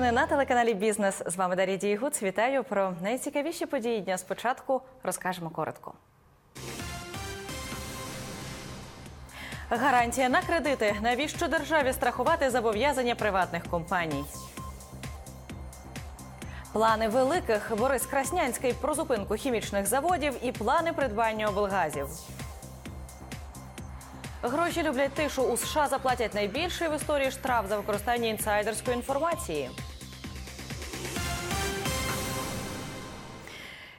новини на телеканалі Бізнес. З вами Дар'я Дієгуц. Вітаю про найцікавіші події дня. Спочатку розкажемо коротко. Гарантія на кредити. Навіщо державі страхувати зобов'язання приватних компаній? Плани великих Борис Краснянський про зупинку хімічних заводів і плани придбання облгазів. Гроші люблять тишу. У США заплатять найбільший в історії штраф за використання інсайдерської інформації.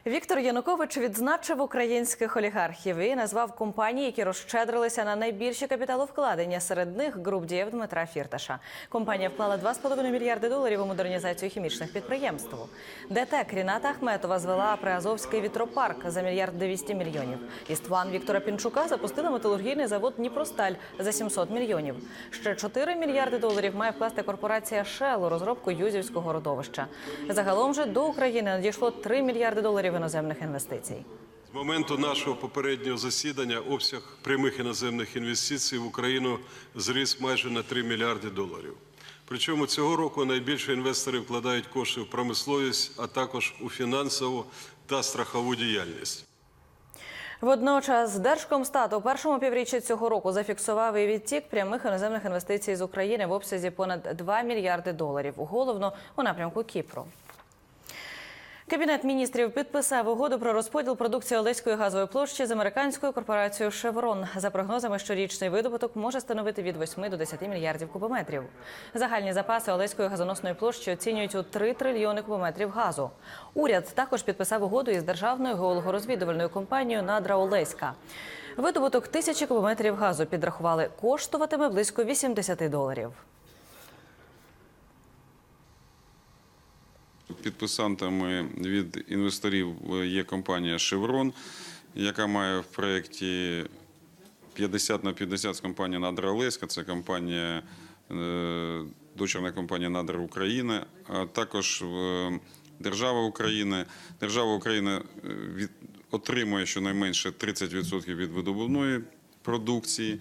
Віктор Янукович відзначив українських олігархів і назвав компанії, які розщедрилися на найбільші капіталовкладення. Серед них груп дієв Дмитра Фірташа. Компанія вклала 2,5 мільярди доларів у модернізацію хімічних підприємств. ДТЕК Ріната Ахметова звела Приазовський вітропарк за мільярд 200 мільйонів. Істван Віктора Пінчука запустили металургійний завод Дніпросталь за 700 мільйонів. Ще 4 мільярди доларів має вкласти корпорація Shell у розробку Юзівського родовища. Загалом же до України надійшло 3 мільярди доларів іноземних інвестицій. З моменту нашого попереднього засідання обсяг прямих іноземних інвестицій в Україну зріс майже на 3 мільярди доларів. Причому цього року найбільше інвестори вкладають кошти в промисловість, а також у фінансову та страхову діяльність. Водночас Держкомстат у першому півріччі цього року зафіксував і відтік прямих іноземних інвестицій з України в обсязі понад 2 мільярди доларів, головно у напрямку Кіпру. Кабінет міністрів підписав угоду про розподіл продукції Олеської газової площі з американською корпорацією Шеврон. За прогнозами, щорічний видобуток може становити від 8 до 10 мільярдів кубометрів. Загальні запаси Олеської газоносної площі оцінюють у 3 трильйони кубометрів газу. Уряд також підписав угоду із державною геологорозвідувальною компанією Надра Олеська. Видобуток тисячі кубометрів газу підрахували коштуватиме близько 80 доларів. Підписантами від інвесторів є компанія Chevron, яка має в проєкті 50 на 50 з компанією Надра Олеська. Це компанія, е, дочірна компанія Надра України, а також е, держава України. Держава України е, від, отримує щонайменше 30% від видобувної продукції.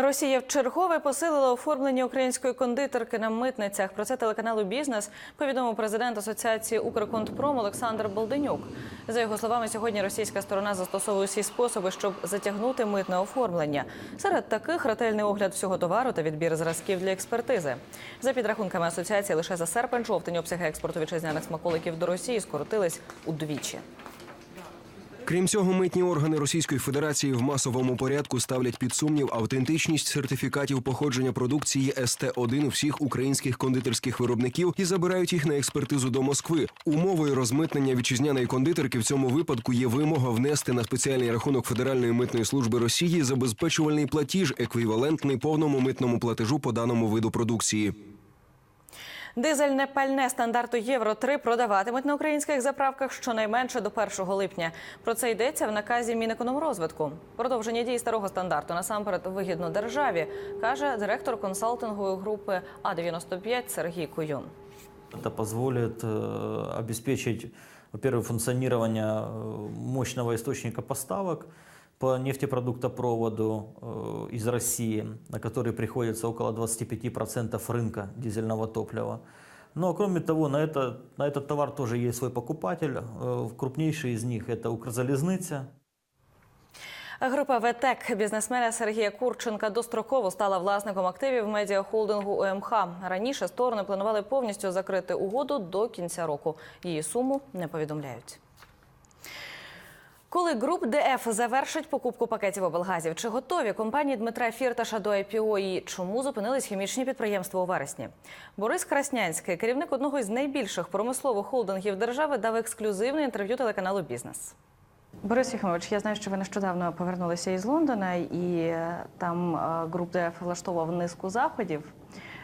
Росія вчергове посилила оформлення української кондитерки на митницях. Про це телеканалу Бізнес повідомив президент Асоціації Укрконтпром Олександр Болденюк. За його словами, сьогодні російська сторона застосовує всі способи, щоб затягнути митне оформлення. Серед таких ретельний огляд всього товару та відбір зразків для експертизи. За підрахунками асоціації, лише за серпень-жовтень обсяги експорту вітчизняних смаколиків до Росії скоротились удвічі. Крім цього, митні органи Російської Федерації в масовому порядку ставлять під сумнів автентичність сертифікатів походження продукції СТ-1 у всіх українських кондитерських виробників і забирають їх на експертизу до Москви. Умовою розмитнення вітчизняної кондитерки в цьому випадку є вимога внести на спеціальний рахунок Федеральної митної служби Росії забезпечувальний платіж, еквівалентний повному митному платежу по даному виду продукції. Дизельне пальне стандарту Євро 3 продаватимуть на українських заправках щонайменше до 1 липня. Про це йдеться в наказі Мінекономрозвитку. Продовження дії старого стандарту насамперед вигідно державі, каже директор консалтингової групи А 95 Сергій Куюн. Это позволит э, обеспечить, во-первых, функционирование э, мощного источника поставок по нефтепродуктопроводу э, из России, на который приходится около 25% рынка дизельного топлива. Но кроме того, на, это, на этот товар тоже есть свой покупатель. Э, Крупнейший из них это Укрзалезниця, Група ВТЕК бізнесмена Сергія Курченка достроково стала власником активів медіахолдингу ОМХ. Раніше сторони планували повністю закрити угоду до кінця року. Її суму не повідомляють. Коли груп ДФ завершить покупку пакетів облгазів, чи готові компанії Дмитра Фірташа до IPO і чому зупинились хімічні підприємства у вересні? Борис Краснянський, керівник одного із найбільших промислових холдингів держави, дав ексклюзивне інтерв'ю телеканалу Бізнес. Борис Єхимович, я знаю, що ви нещодавно повернулися із Лондона, і е, там е, груп ДФ влаштовував низку заходів.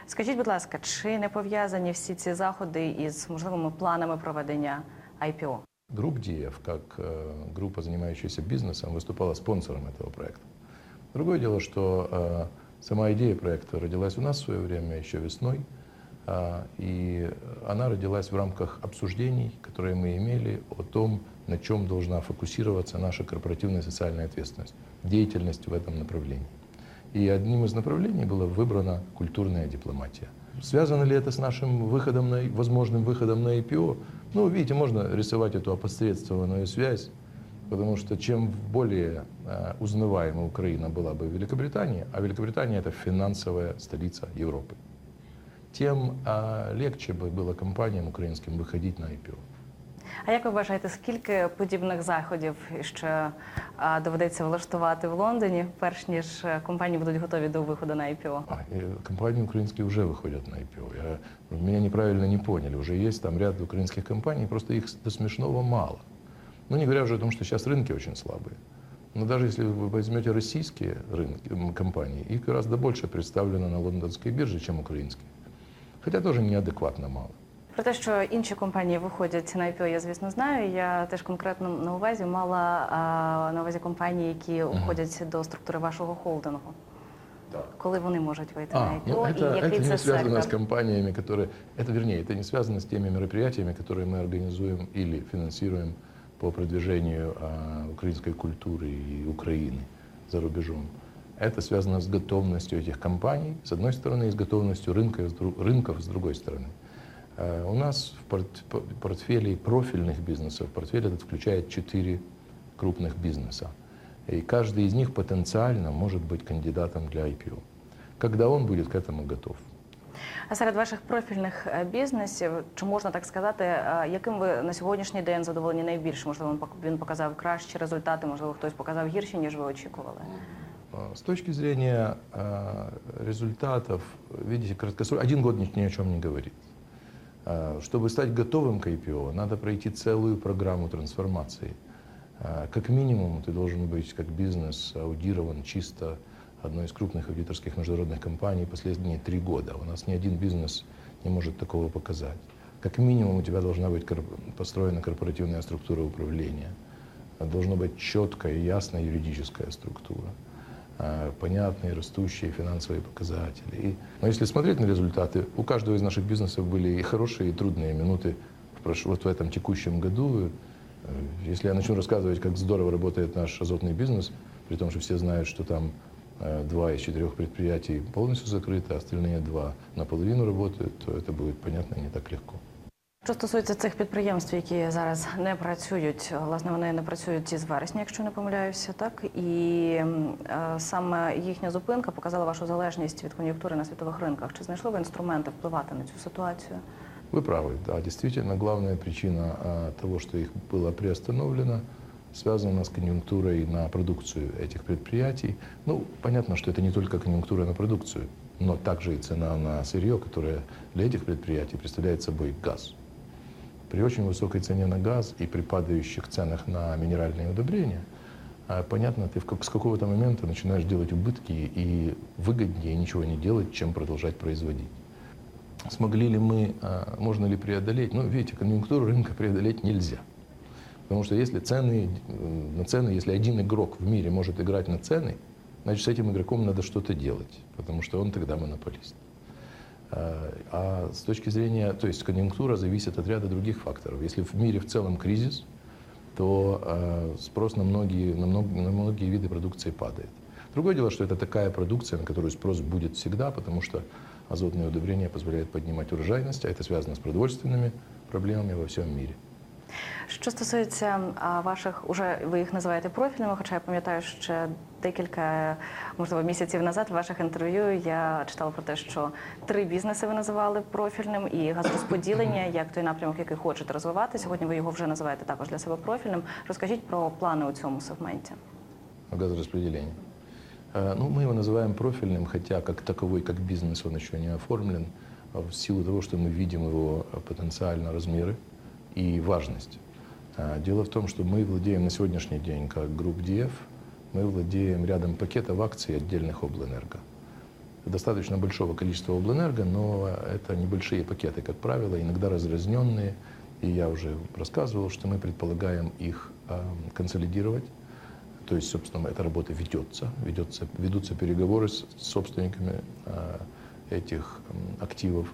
Скажіть, будь ласка, чи не пов'язані всі ці заходи із можливими планами проведення IPO? Групп ДИЕФ, как э, группа, занимающаяся бизнесом, выступала спонсором этого проекта. Другое дело, что э, сама идея проекта родилась у нас в свое время, еще весной, э, и она родилась в рамках обсуждений, которые мы имели о том, на чем должна фокусироваться наша корпоративная социальная ответственность, деятельность в этом направлении. И одним из направлений была выбрана культурная дипломатия – Связано ли это с нашим выходом на, возможным выходом на IPO? Ну, видите, можно рисовать эту опосредствованную связь, потому что чем более э, узнаваема Украина была бы в Великобритании, а Великобритания это финансовая столица Европы, тем э, легче бы было компаниям украинским выходить на IPO. А як ви вважаєте, скільки подібних заходів ще а, доведеться влаштувати в Лондоні, перш ніж е, компанії будуть готові до виходу на IPO? А, э, компании украинские уже выходят на IPO. Я, меня неправильно не поняли. Уже есть там ряд украинских компаний, просто их до смешного мало. Ну, не говоря уже о том, что сейчас рынки очень слабые. Но даже если вы возьмете российские рынки, м, компании, их гораздо больше представлено на лондонской бирже, чем украинские. Хотя тоже неадекватно мало. Про те, що інші компанії виходять на IPO, я звісно знаю. Я теж конкретно на увазі мала а, на увазі компанії, які входять до структури вашого холдингу. Коли вони можуть вийти на А, IPO, ну это, і який это це не связано с сектор? компаниями, которые... Это, вернее, это не связано с теми мероприятиями, которые мы организуем или финансируем по продвижению а, украинской культуры и Украины за рубежом. Это связано с готовностью этих компаний, с одной стороны, и с готовностью рынка, с дру- рынков, с другой стороны. Э, У нас в порт- по- портфеле профильных бизнесов, портфель этот включает четыре крупных бизнеса. И каждый из них потенциально может быть кандидатом для IPO, когда он будет к этому готов. А серед ваших профільних е, бізнесів, чи можна так сказати, е, яким ви на сьогоднішній день задоволені найбільше? Можливо, він пок- він показав кращі результати, можливо, хтось показав гірші, ніж ви очікували. А, С точки зрения а, результатов, видите, краткосрочно, один год ни, ни о чем не говорит. А, Чтобы стать готовым к IPO, надо пройти целую программу трансформации. А, Как минимум, ты должен быть как бизнес аудирован чисто одной из крупных аудиторских международных компаний последние три года. У нас ни один бизнес не может такого показать. Как минимум, у тебя должна быть построена корпоративная структура управления. Должна быть четкая и ясная юридическая структура понятные растущие финансовые показатели. И, но если смотреть на результаты, у каждого из наших бизнесов были и хорошие, и трудные минуты в вот в этом текущем году. Э, Если я начну рассказывать, как здорово работает наш азотный бизнес, при том, что все знают, что там э, два из четырех предприятий полностью закрыты, а остальные два наполовину работают, то это будет понятно не так легко. Що стосується цих підприємств, які зараз не працюють, власне, вони не працюють із вересня, якщо не помиляюся, так і м, е, саме їхня зупинка показала вашу залежність від кон'юнктури на світових ринках. Чи знайшли ви інструменти впливати на цю ситуацію? Вы правы, да, действительно, главная причина а, того, что их было приостановлено, связана с конъюнктурой на продукцию этих предприятий. Ну, понятно, что это не только конъюнктура на продукцию, но также и цена на сырье, которая для этих предприятий представляет собой газ. При очень высокой цене на газ и при падающих ценах на минеральные удобрения, а, понятно, ты с какого-то момента начинаешь делать убытки и выгоднее ничего не делать, чем продолжать производить. Смогли ли мы, а, можно ли преодолеть? Ну, видите, конъюнктуру рынка преодолеть нельзя. Потому что если цены, э, на цены, если один игрок в мире может играть на цены, значит, с этим игроком надо что-то делать, потому что он тогда монополист. А а с точки зрения, то есть конъюнктура зависит от ряда других факторов. Если в мире в целом кризис, то э, спрос на многие, на, мног- на многие виды продукции падает. Другое дело, что это такая продукция, на которую спрос будет всегда, потому что азотные удобрения позволяют поднимать урожайность, а это связано с продовольственными проблемами во всем мире. Що стосується а, ваших, уже ви їх називаєте профільними, хоча я пам'ятаю, ще декілька, можливо, місяців назад в ваших інтерв'ю я читала про те, що три бізнеси ви називали профільним і газорозподілення, як той напрямок, який хочете розвивати. Сьогодні ви його вже називаєте також для себе профільним. Розкажіть про плани у цьому сегменті. газораспределения. Э, Ну, мы его называем профильным, хотя как таковой, как бизнес, он еще не оформлен, а в силу того, что мы видим его э, потенциально размеры И важность. А, Дело в том, что мы владеем на сегодняшний день, как групп DF, мы владеем рядом пакетов акций отдельных облэнерго. Достаточно большого количества облэнерго, но это небольшие пакеты, как правило, иногда разразненные. И я уже рассказывал, что мы предполагаем их э, консолидировать. То есть, собственно, эта работа ведется, ведется ведутся переговоры с собственниками э, этих активов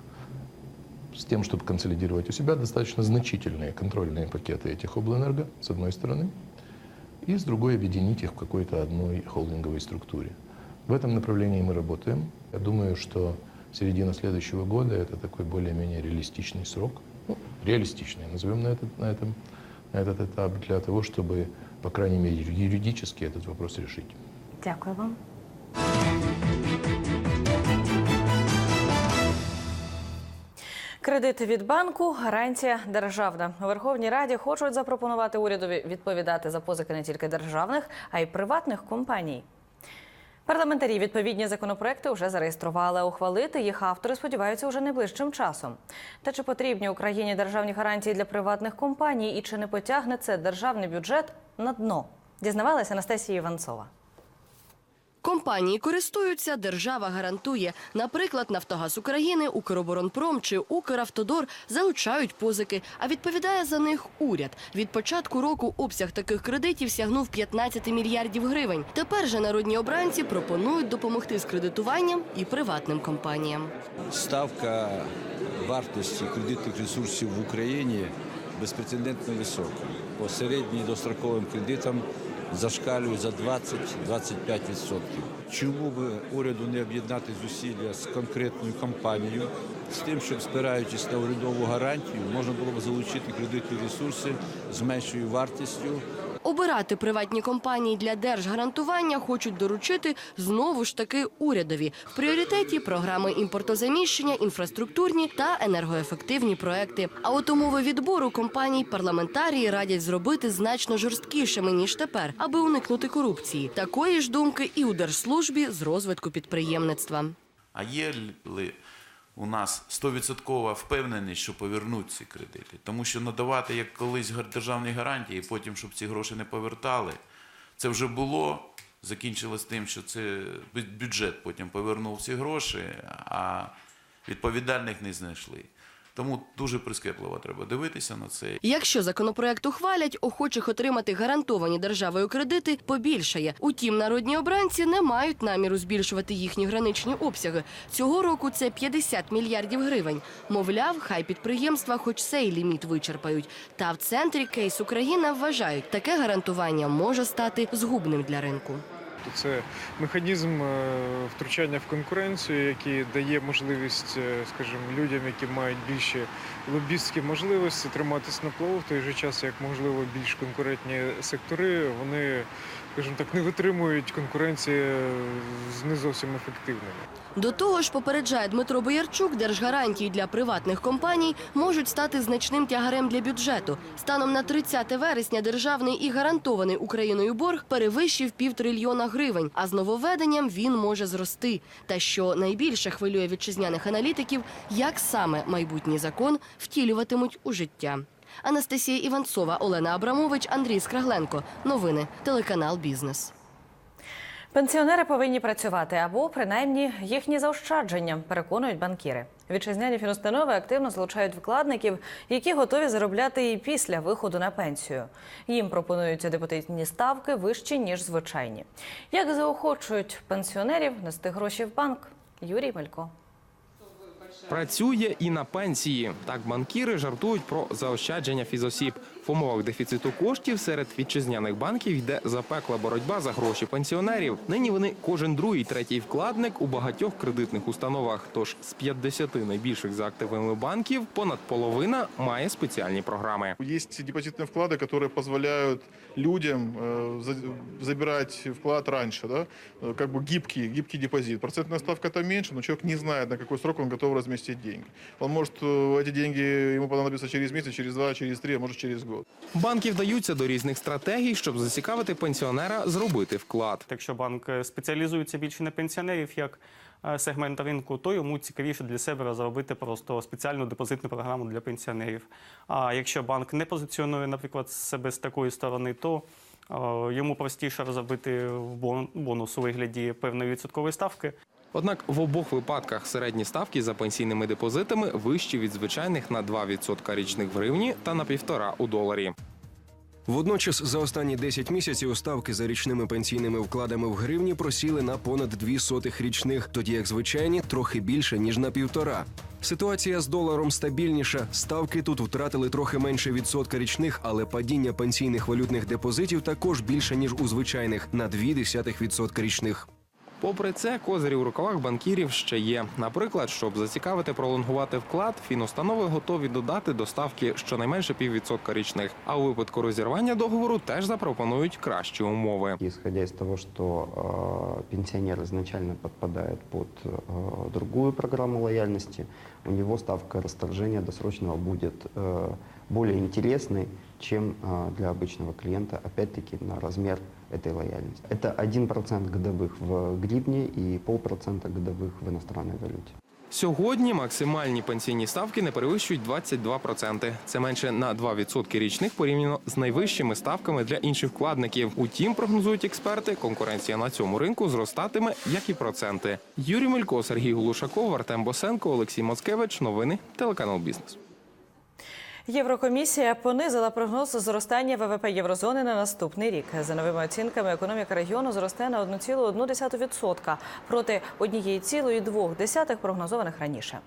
с тем, чтобы консолидировать у себя достаточно значительные контрольные пакеты этих облэнерго, с одной стороны, и с другой объединить их в какой-то одной холдинговой структуре. В этом направлении мы работаем. Я думаю, что середина следующего года это такой более-менее реалистичный срок. Ну, реалистичный, назовем на этот, на, этом, на этот этап, для того, чтобы, по крайней мере, юридически этот вопрос решить. Дякую вам. Кредити від банку гарантія державна. У Верховній Раді хочуть запропонувати урядові відповідати за позики не тільки державних, а й приватних компаній. Парламентарі відповідні законопроекти вже зареєстрували. Ухвалити їх автори сподіваються уже найближчим часом. Та чи потрібні Україні державні гарантії для приватних компаній і чи не потягне це державний бюджет на дно? Дізнавалася Анастасія Іванцова. Компанії користуються, держава гарантує. Наприклад, Нафтогаз України, Укроборонпром чи Укравтодор залучають позики, а відповідає за них уряд. Від початку року обсяг таких кредитів сягнув 15 мільярдів гривень. Тепер же народні обранці пропонують допомогти з кредитуванням і приватним компаніям. ставка вартості кредитних ресурсів в Україні безпрецедентно висока. По середнім достроковим кредитам зашкалює за 20-25%. Чому би уряду не об'єднати зусилля з конкретною компанією, з тим, щоб спираючись на урядову гарантію, можна було б залучити кредитні ресурси з меншою вартістю Обирати приватні компанії для держгарантування хочуть доручити знову ж таки урядові. В пріоритеті програми імпортозаміщення, інфраструктурні та енергоефективні проекти. А от умови відбору компаній парламентарії радять зробити значно жорсткішими ніж тепер, аби уникнути корупції. Такої ж думки і у держслужбі з розвитку підприємництва. А є ли у нас 100% впевненість, що повернуть ці кредити? Тому що надавати як колись державні гарантії, потім, щоб ці гроші не повертали, це вже було. Закінчилось тим, що це бюджет потім повернув ці гроші, а відповідальних не знайшли. Тому дуже прискіпливо треба дивитися на це. Якщо законопроект ухвалять, охочих отримати гарантовані державою кредити побільшає. Утім, народні обранці не мають наміру збільшувати їхні граничні обсяги. Цього року це 50 мільярдів гривень. Мовляв, хай підприємства хоч цей ліміт вичерпають. Та в центрі кейс Україна вважають, таке гарантування може стати згубним для ринку. То це механізм е, втручання в конкуренцію, який дає можливість, е, скажімо, людям, які мають більші лобістські можливості, триматись на плаву. В той же час, як можливо більш конкурентні сектори, вони, скажімо так, не витримують конкуренції з не зовсім ефективними. До того ж, попереджає Дмитро Боярчук, держгарантії для приватних компаній можуть стати значним тягарем для бюджету. Станом на 30 вересня державний і гарантований Україною борг перевищив півтрильйона гривень, а з нововведенням він може зрости. Та що найбільше хвилює вітчизняних аналітиків, як саме майбутній закон втілюватимуть у життя. Анастасія Іванцова, Олена Абрамович, Андрій Скрагленко. Новини телеканал Бізнес. Пенсіонери повинні працювати або принаймні їхні заощадження, переконують банкіри. Вітчизняні фінустанови активно залучають вкладників, які готові заробляти і після виходу на пенсію. Їм пропонуються депозитні ставки вищі ніж звичайні. Як заохочують пенсіонерів нести гроші в банк? Юрій Мелько. Працює і на пенсії. Так банкіри жартують про заощадження фізосіб. В умовах дефіциту коштів серед вітчизняних банків йде запекла боротьба за гроші пенсіонерів. Нині вони кожен другий, третій вкладник у багатьох кредитних установах. Тож з 50 найбільших за активами банків понад половина має спеціальні програми. Есть депозитные вклады, которые позволяют людям э, за- забирать вклад раньше, да, Э, как бы гибкий, гибкий депозит. Процентная ставка там меньше, но человек не знает, на какой срок он готов разместить деньги. Он может э, эти деньги ему понадобятся через месяц, через два, через три, а может через год. Банки вдаються до різних стратегій, щоб зацікавити пенсіонера зробити вклад. Якщо банк е, спеціалізується більше на пенсіонерів як е, сегмент ринку, то йому цікавіше для себе розробити просто спеціальну депозитну програму для пенсіонерів. А якщо банк не позиціонує, наприклад, себе з такої сторони, то е, йому простіше розробити бон- бонус у вигляді певної відсоткової ставки. Однак в обох випадках середні ставки за пенсійними депозитами вищі від звичайних на 2% річних в гривні та на 1,5% у доларі. Водночас за останні 10 місяців ставки за річними пенсійними вкладами в гривні просіли на понад дві сотих річних, тоді як звичайні трохи більше ніж на півтора. Ситуація з доларом стабільніша. Ставки тут втратили трохи менше відсотка річних, але падіння пенсійних валютних депозитів також більше ніж у звичайних на 0,2% відсотка річних. Попри це, козирі у рукавах банкірів ще є. Наприклад, щоб зацікавити пролонгувати вклад, фінустанови готові додати до ставки щонайменше піввідсотка річних. А у випадку розірвання договору теж запропонують кращі умови. Исходя из того, что э, пенсионер изначально подпадает под э, другую программу лояльности, у него ставка расторжения досрочного будет э, более интересной, чем э, для обычного клиента, опять-таки на размер этой лояльности. Это 1% годовых в гривне и полпроцента годовых в иностранной валюте. Сьогодні максимальні пенсійні ставки не перевищують 22%. Це менше на 2% річних порівняно з найвищими ставками для інших вкладників. Утім, прогнозують експерти, конкуренція на цьому ринку зростатиме, як і проценти. Юрій Мелько, Сергій Глушаков, Артем Босенко, Олексій Моцкевич. Новини телеканал Бізнес. Єврокомісія понизила прогноз зростання ВВП єврозони на наступний рік. За новими оцінками, економіка регіону зросте на 1,1% проти 1,2% прогнозованих раніше.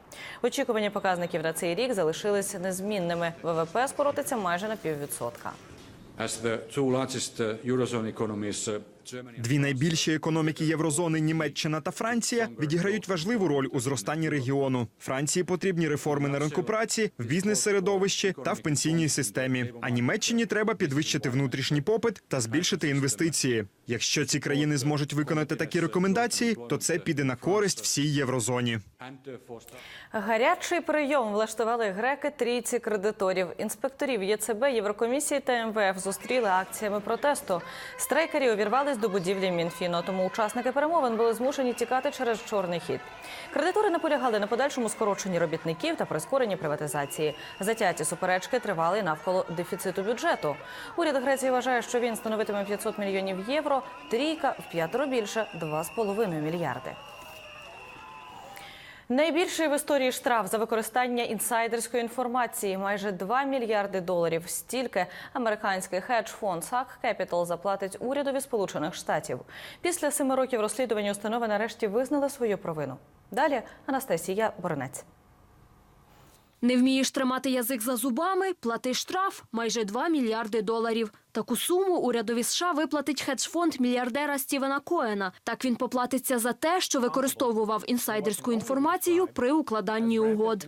Очікувані показників на цей рік залишились незмінними. ВВП скоротиться майже на піввідсотка. Дві найбільші економіки єврозони Німеччина та Франція відіграють важливу роль у зростанні регіону. Франції потрібні реформи на ринку праці, в бізнес-середовищі та в пенсійній системі. А Німеччині треба підвищити внутрішній попит та збільшити інвестиції. Якщо ці країни зможуть виконати такі рекомендації, то це піде на користь всій єврозоні. Гарячий прийом влаштували греки трійці кредиторів. Інспекторів ЄЦБ, Єврокомісії та МВФ зустріли акціями протесту. Страйкері увірвались до будівлі Мінфіну, тому учасники перемовин були змушені тікати через чорний хід. Кредитори наполягали на подальшому скороченні робітників та прискоренні приватизації. Затяті суперечки тривали навколо дефіциту бюджету. Уряд Греції вважає, що він становитиме 500 мільйонів євро. Трійка в п'ятеро більше 2,5 мільярди. Найбільший в історії штраф за використання інсайдерської інформації майже 2 мільярди доларів. Стільки американський хедж-фонд SAC Capital заплатить урядові Сполучених Штатів. Після семи років розслідування установи нарешті визнали свою провину. Далі Анастасія Боронець. Не вмієш тримати язик за зубами, плати штраф майже 2 мільярди доларів. Таку суму урядові США виплатить хедж-фонд мільярдера Стівена Коена. Так він поплатиться за те, що використовував інсайдерську інформацію при укладанні угод.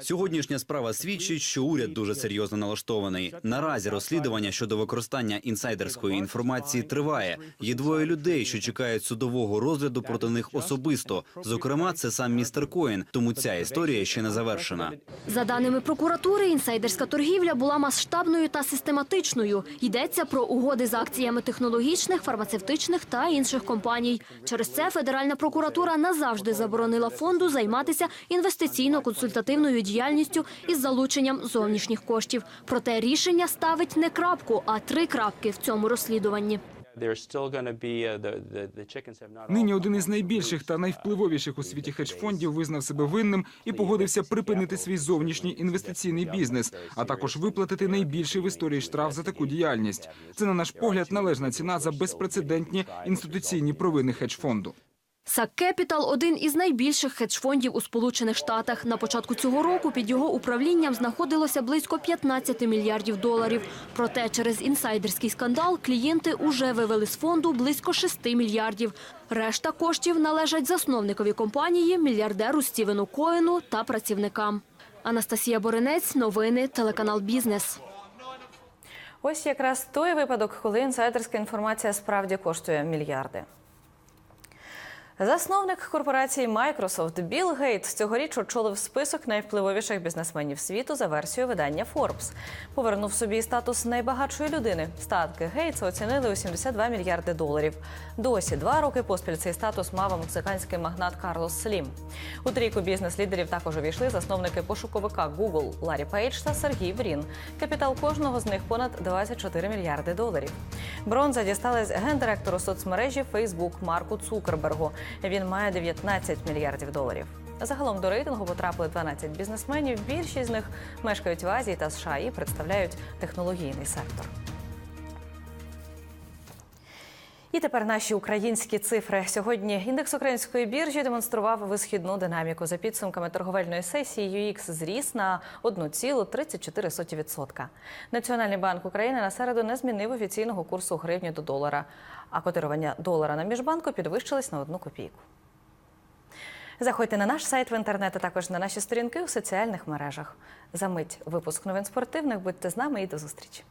Сьогоднішня справа свідчить, що уряд дуже серйозно налаштований. Наразі розслідування щодо використання інсайдерської інформації триває. Є двоє людей, що чекають судового розгляду проти них особисто. Зокрема, це сам містер Коін. Тому ця історія ще не завершена. За даними прокуратури, інсайдерська торгівля була масштабною та систематичною. Йдеться про угоди з акціями технологічних, фармацевтичних та інших компаній. Через це Федеральна прокуратура назавжди заборонила фонду займатися інвестиційно-консультативною діяльністю із залученням зовнішніх коштів. Проте рішення ставить не крапку, а три крапки в цьому розслідуванні. Нині один із найбільших та найвпливовіших у світі хедж-фондів визнав себе винним і погодився припинити свій зовнішній інвестиційний бізнес, а також виплатити найбільший в історії штраф за таку діяльність. Це на наш погляд належна ціна за безпрецедентні інституційні провини хедж-фонду. SAC Capital – один із найбільших хедж-фондів у Сполучених Штатах. На початку цього року під його управлінням знаходилося близько 15 мільярдів доларів. Проте через інсайдерський скандал клієнти уже вивели з фонду близько 6 мільярдів. Решта коштів належать засновникові компанії, мільярдеру Стівену Коену та працівникам. Анастасія Боринець, новини, телеканал «Бізнес». Ось якраз той випадок, коли інсайдерська інформація справді коштує мільярди. Засновник корпорації Microsoft Білл Гейтс цьогоріч очолив список найвпливовіших бізнесменів світу за версією видання Forbes. Повернув собі статус найбагатшої людини. Статки Гейтса оцінили у 72 мільярди доларів. Досі два роки поспіль цей статус мав мексиканський магнат Карлос Слім. У трійку бізнес-лідерів також увійшли засновники пошуковика Google Ларі Пейдж та Сергій Брін. Капітал кожного з них понад 24 мільярди доларів. Бронза дісталась гендиректору соцмережі Facebook Марку Цукербергу. Він має 19 мільярдів доларів. Загалом до рейтингу потрапили 12 бізнесменів. Більшість з них мешкають в Азії та США і представляють технологійний сектор. І тепер наші українські цифри. Сьогодні індекс української біржі демонстрував висхідну динаміку. За підсумками торговельної сесії UX зріс на 1,34%. Національний банк України на середу не змінив офіційного курсу гривні до долара, а котирування долара на міжбанку підвищилось на одну копійку. Заходьте на наш сайт в інтернет, а також на наші сторінки у соціальних мережах. За мить випуск новин спортивних. Будьте з нами і до зустрічі.